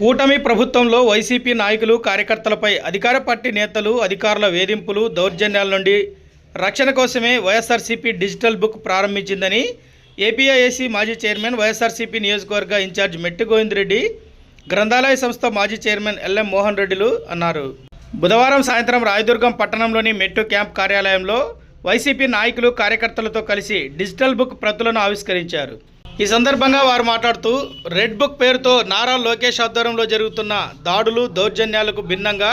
కూటమి ప్రభుత్వంలో వైసీపీ నాయకులు కార్యకర్తలపై అధికార పార్టీ నేతలు అధికారుల వేధింపులు దౌర్జన్యాల నుండి రక్షణ కోసమే వైఎస్ఆర్సీపీ డిజిటల్ బుక్ ప్రారంభించిందని ఏపీఐఏసీ మాజీ చైర్మన్ వైఎస్ఆర్సీపీ నియోజకవర్గ ఇన్ఛార్జ్ మెట్టి గోవిందరెడ్డి గ్రంథాలయ సంస్థ మాజీ చైర్మన్ ఎల్ఎం మోహన్ రెడ్డిలు అన్నారు. బుధవారం సాయంత్రం రాయదుర్గం పట్టణంలోని మెట్టు క్యాంప్ కార్యాలయంలో వైసీపీ నాయకులు కార్యకర్తలతో కలిసి డిజిటల్ బుక్ ప్రతులను ఆవిష్కరించారు. ఈ సందర్భంగా వారు మాట్లాడుతూ రెడ్ బుక్ పేరుతో నారా లోకేష్ ఆధ్వర్యంలో జరుగుతున్న దాడులు దౌర్జన్యాలకు భిన్నంగా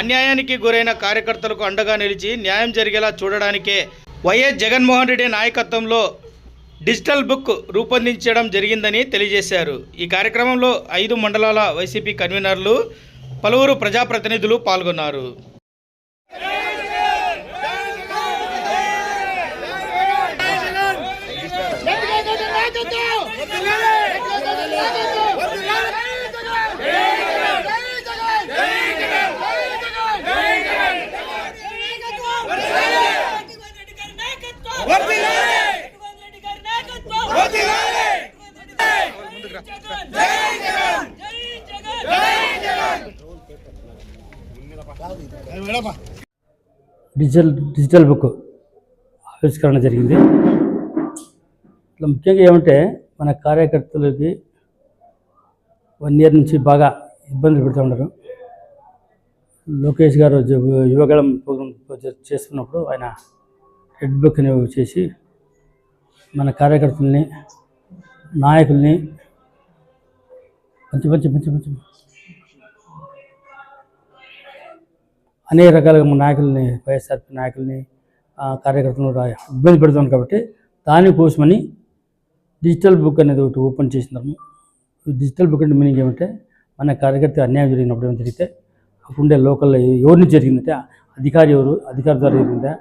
అన్యాయానికి గురైన కార్యకర్తలకు అండగా నిలిచి న్యాయం జరిగేలా చూడడానికే వైఎస్ జగన్మోహన్ రెడ్డి నాయకత్వంలో డిజిటల్ బుక్ రూపొందించడం జరిగిందని తెలియజేశారు. ఈ కార్యక్రమంలో ఐదు మండలాల వైసీపీ కన్వీనర్లు పలువురు ప్రజాప్రతినిధులు పాల్గొన్నారు. డిజిటల్ డిజిటల్ బుక్ ఆవిష్కరణ జరిగింది. ఇట్లా ముఖ్యంగా ఏమంటే మన కార్యకర్తలకి వన్ ఇయర్ నుంచి బాగా ఇబ్బందులు పెడుతూ ఉన్నారు. లోకేష్ గారు యువగళం ప్రోగ్రాం చేస్తున్నప్పుడు ఆయన రెడ్ బుక్ అనేవి చేసి మన కార్యకర్తల్ని నాయకుల్ని మంచి మంచి మంచి మంచి అనేక రకాలుగా మన నాయకుల్ని వైఎస్ఆర్పీ నాయకుల్ని ఆ, కార్యకర్తలను ఇబ్బంది పెడుతున్నాం కాబట్టి దానికోసమని డిజిటల్ బుక్ అనేది ఒకటి ఓపెన్ చేసినాము. డిజిటల్ బుక్ అంటే మీనింగ్ ఏమంటే మన కార్యకర్త అన్యాయం జరిగినప్పుడు ఏమైనా జరిగితే అప్పుడు ఉండే లోకల్లో ఎవరిని జరిగిందంటే అధికారి ఎవరు అధికారి ద్వారా జరిగిందా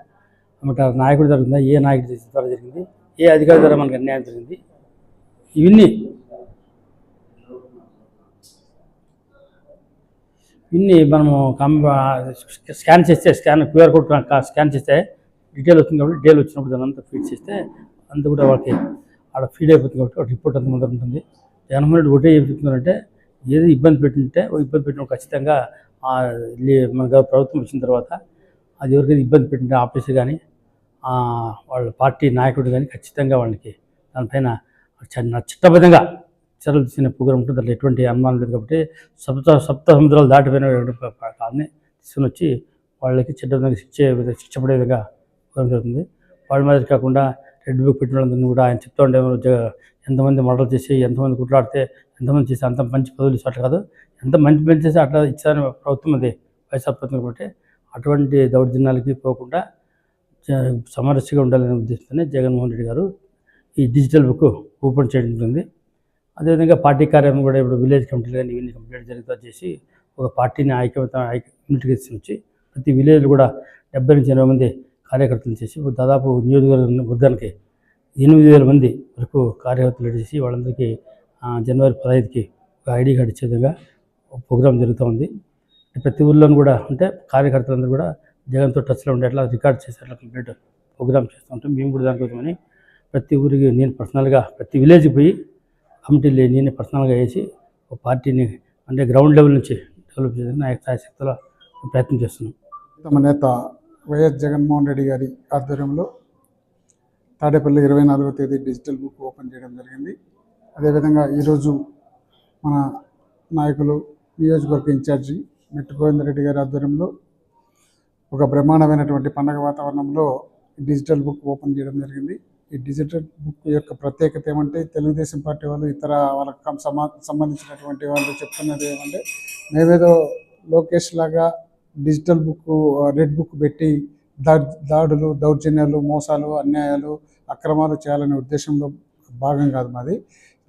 అంటే నాయకుడి ద్వారా ఏ నాయకుడి ద్వారా జరిగింది ఏ అధికారి ద్వారా మనకు అన్యాయం జరిగింది ఇవన్నీ ఇన్ని మనము కం స్కాన్ చేస్తే స్కాన్ క్యూఆర్ కోడ్ స్కాన్ చేస్తే డీటెయిల్ వస్తుంది కాబట్టి డీటెయిల్ వచ్చినప్పుడు దాని అంతా ఫీడ్ చేస్తే అంత కూడా వాళ్ళకి ఆడ ఫీడ్ అయిపోతుంది కాబట్టి ఒక రిపోర్ట్ అంత ముందర ఉంటుంది. జగన్మోహన్ రెడ్డి ఒకటే ఏం చెప్తున్నారంటే ఏది ఇబ్బంది పెట్టింటే ఇబ్బంది పెట్టిన ఖచ్చితంగా మన ప్రభుత్వం వచ్చిన తర్వాత అది ఎవరికైతే ఇబ్బంది పెట్టింటే ఆఫీసర్ కానీ వాళ్ళ పార్టీ నాయకుడు కానీ ఖచ్చితంగా వాళ్ళకి దానిపైన చట్టబద్ధంగా చర్యలు తీసిన ప్రోగ్రాం ఉంటుంది. దాంట్లో ఎటువంటి అనుమానం లేదు కాబట్టి సప్త సప్త సముద్రాలు దాటిపోయిన కాదని తీసుకుని వచ్చి వాళ్ళకి చట్టబద్ధంగా శిక్ష విధంగా శిక్ష పడే విధంగా జరుగుతుంది. వాళ్ళ మాదిరి కాకుండా రెడ్ బుక్ పెట్టిన వాళ్ళందరినీ కూడా ఆయన చెప్తూ ఉండే ఎంతమంది మర్డర్ చేసి ఎంతమంది కుట్లాడితే ఎంతమంది చేసి అంత మంచి పదవులు ఇస్తే అట్లా కాదు. ఎంత మంచి పని చేసి అట్లా ఇచ్చారని ప్రభుత్వం అది వైఎస్ఆర్ ప్రభుత్వం కాబట్టి అటువంటి దౌర్జన్యాలకి పోకుండా సమరస్యగా ఉండాలనే ఉద్దేశంతోనే జగన్మోహన్ రెడ్డి గారు ఈ డిజిటల్ బుక్ ఓపెన్ చేయడం జరిగింది. అదేవిధంగా పార్టీ కార్యాలయం కూడా ఇప్పుడు విలేజ్ కమిటీలు కానీ ఇవన్నీ కంప్లీట్ జరుగుతా చేసి ఒక పార్టీని ఐక్యమత ఐక్య యూనిట్గా తీసుకొచ్చి ప్రతి విలేజ్లు కూడా డెబ్బై నుంచి ఎనభై మంది కార్యకర్తలు చేసి దాదాపు నియోజకవర్గం వర్గానికి ఎనిమిది వేల మంది వరకు కార్యకర్తలు చేసి వాళ్ళందరికీ జనవరి పదహైదుకి ఒక ఐడి కార్డు ఇచ్చే విధంగా ప్రోగ్రాం జరుగుతూ ఉంది. ప్రతి ఊర్లోనూ కూడా అంటే కార్యకర్తలందరూ కూడా జగన్తో టచ్లో ఉండేట్లా రికార్డ్ చేసేట్లా కంప్లీట్ ప్రోగ్రామ్ చేస్తూ ఉంటాం. మేము కూడా దానికోసమని ప్రతి ఊరికి నేను పర్సనల్గా ప్రతి విలేజ్కి పోయి కమిటీలు నేనే పర్సనల్గా వేసి ఒక పార్టీని అంటే గ్రౌండ్ లెవెల్ నుంచి డెవలప్ చేయడానికి నా యొక్క శక్తిలో ప్రయత్నం చేస్తున్నాం. తమ నేత వైఎస్ జగన్మోహన్ రెడ్డి గారి ఆధ్వర్యంలో తాడేపల్లి ఇరవై నాలుగో తేదీ డిజిటల్ బుక్ ఓపెన్ చేయడం జరిగింది. అదేవిధంగా ఈరోజు మన నాయకులు నియోజకవర్గ ఇన్ఛార్జి మెట్టు గోవిందరెడ్డి గారి ఆధ్వర్యంలో ఒక బ్రహ్మాండమైనటువంటి పండగ వాతావరణంలో డిజిటల్ బుక్ ఓపెన్ చేయడం జరిగింది. ఈ డిజిటల్ బుక్ యొక్క ప్రత్యేకత ఏమంటే తెలుగుదేశం పార్టీ వాళ్ళు ఇతర వాళ్ళకి సంబంధించినటువంటి వాళ్ళు చెప్తున్నది ఏమంటే మేమేదో లోకేష్ లాగా డిజిటల్ బుక్ రెడ్ బుక్ పెట్టి దా దాడులు దౌర్జన్యాలు మోసాలు అన్యాయాలు అక్రమాలు చేయాలనే ఉద్దేశంలో భాగం కాదు మాది.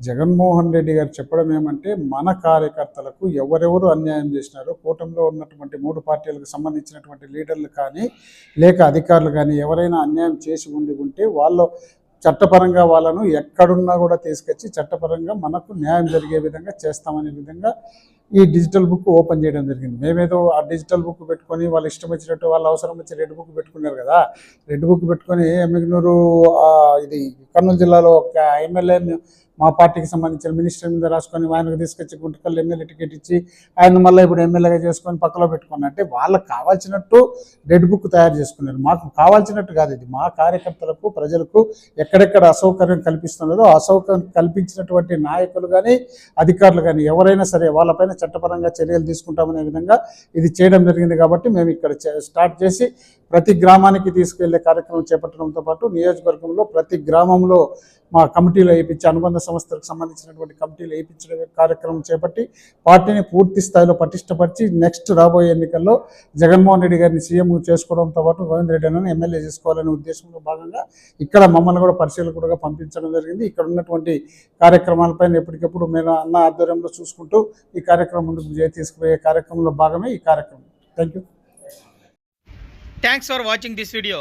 జగన్మోహన్ రెడ్డి గారు చెప్పడం ఏమంటే మన కార్యకర్తలకు ఎవరెవరు అన్యాయం చేసినారో కూటమిలో ఉన్నటువంటి మూడు పార్టీలకు సంబంధించినటువంటి లీడర్లు కానీ లేక అధికారులు కానీ ఎవరైనా అన్యాయం చేసి ఉండి ఉంటే వాళ్ళు చట్టపరంగా వాళ్ళను ఎక్కడున్నా కూడా తీసుకొచ్చి చట్టపరంగా మనకు న్యాయం జరిగే విధంగా చేస్తామనే విధంగా ఈ డిజిటల్ బుక్ ఓపెన్ చేయడం జరిగింది. మేమేదో ఆ డిజిటల్ బుక్ పెట్టుకొని వాళ్ళు ఇష్టం వచ్చినట్టు వాళ్ళ అవసరం వచ్చి రెడ్ బుక్ పెట్టుకున్నారు కదా. రెడ్ బుక్ పెట్టుకొని ఎమ్మిగ్నూరు ఇది కర్నూలు జిల్లాలో ఒక ఎమ్మెల్యే మా పార్టీకి సంబంధించిన మినిస్టర్ మీద రాసుకొని ఆయనకు తీసుకొచ్చి గుంటకల్ ఎమ్మెల్యే టికెట్ ఇచ్చి ఆయన మళ్ళీ ఇప్పుడు ఎమ్మెల్యేగా చేసుకొని పక్కలో పెట్టుకున్నా అంటే వాళ్ళకి కావాల్సినట్టు రెడ్ బుక్ తయారు చేసుకున్నారు. మాకు కావాల్సినట్టు కాదు ఇది. మా కార్యకర్తలకు ప్రజలకు ఎక్కడెక్కడ అసౌకర్యం కల్పిస్తున్నదో అసౌకర్యం కల్పించినటువంటి నాయకులు కానీ అధికారులు కానీ ఎవరైనా సరే వాళ్ళపైన చట్టపరంగా చర్యలు తీసుకుంటామనే విధంగా ఇది చేయడం జరిగింది కాబట్టి మేము ఇక్కడ చే- స్టార్ట్ చేసి ప్రతి గ్రామానికి తీసుకెళ్ళే కార్యక్రమం చేపట్టడంతో పాటు నియోజకవర్గంలో ప్రతి గ్రామంలో మా కమిటీలు వేయించి అనుబంధ సంస్థలకు సంబంధించినటువంటి కమిటీలు వేయించడం కార్యక్రమం చేపట్టి పార్టీని పూర్తి స్థాయిలో పటిష్టపరిచి నెక్స్ట్ రాబోయే ఎన్నికల్లో జగన్మోహన్ రెడ్డి గారిని సీఎం చేసుకోవడంతో పాటు గోవింద్ రెడ్డి ఎమ్మెల్యే చేసుకోవాలనే ఉద్దేశంలో భాగంగా ఇక్కడ మమ్మల్ని కూడా పరిశీలకుడుగా పంపించడం జరిగింది. ఇక్కడ ఉన్నటువంటి కార్యక్రమాలపైన ఎప్పటికప్పుడు మేము అన్న ఆధ్వర్యంలో చూసుకుంటూ ఈ కార్యక్రమం ముందుకు జయ తీసుకుపోయే కార్యక్రమంలో భాగమే ఈ కార్యక్రమం. Thank you thanks for watching this video